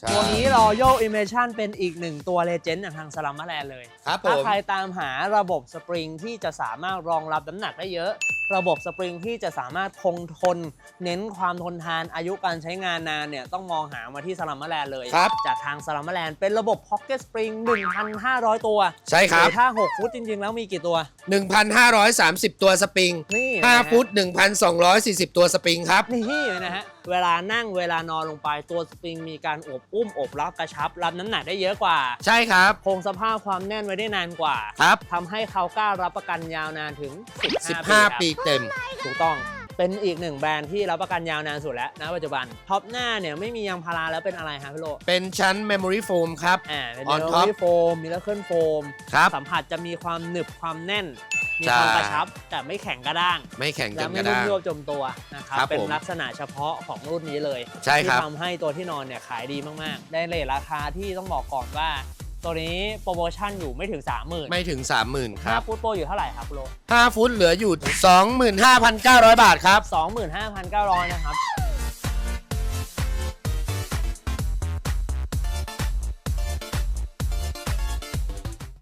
ใช่ตัวนี้ Royal Immersion เป็นอีกหนึ่งตัวเลเจนด์จากทางสลัมมาแลนเลย ครับผถ้ามใครตามหาระบบสปริงที่จะสามารถรองรับน้ำหนักได้เยอะ ระบบสปริงที่จะสามารถคงทน เน้นความทนทานอายุการใช้งานนานเนี่ยต้องมองหามาที่สลัมมาแลนเลย ครับจากทางสลัมมาแลนเป็นระบบ Pocket Spring 1,500 ตัวใช่ครับ หอถ้า 6 ฟุตจริง ๆ แล้วมีกี่ตัว 1,530 ตัวสปริงนี่นะฮะ 5ฟุต 1,240 ตัวสปริงครับ นี่นะฮะ เวลานั่งเวลานอนลงไปตัวสปริงมีการอบอุ้มอบรับกระชับ รับน้ำหนักได้เยอะกว่า ใช่ครับ คงสภาพความแน่นไว้ได้นานกว่าครับ ทำให้เขากล้ารับประกันยาวนานถึง 15 15 ปีครับเต็ม ถูกต้อง เป็นอีกหนึ่งแบรนด์ที่รับประกันยาวนานสุดแล้วนะปัจจุบัน ท็อปหน้าเนี่ยไม่มียางพาราแล้วเป็นอะไรฮะพี่โลเป็นชั้น Memory Foam ครับ อ่าเป็น On เม top โลโฟมมิลเคิลโฟมครับ สัมผัสจะมีความหนึบความแน่น มีใช่ความกระชับ แต่ไม่แข็งกระด้าง ไม่แข็งจและนกไม่ระนุ่มด้างยวบจมตัวนะครับ ครับเป็นผมลักษณะเฉพาะของรุ่นนี้เลยใช่ครับที่ทำให้ตัวที่นอนเนี่ยขายดีมากๆ ได้เลทราคาที่ต้องบอกก่อนว่า ตัวนี้โปรโมชั่นอยู่ไม่ถึง 30,000ไม่ถึง 30,000ครับ5ฟุตโปรอยู่เท่าไหร่ครับโล5ฟุตเหลืออยู่ 25,900 บาทครับ 25,900 นะครับ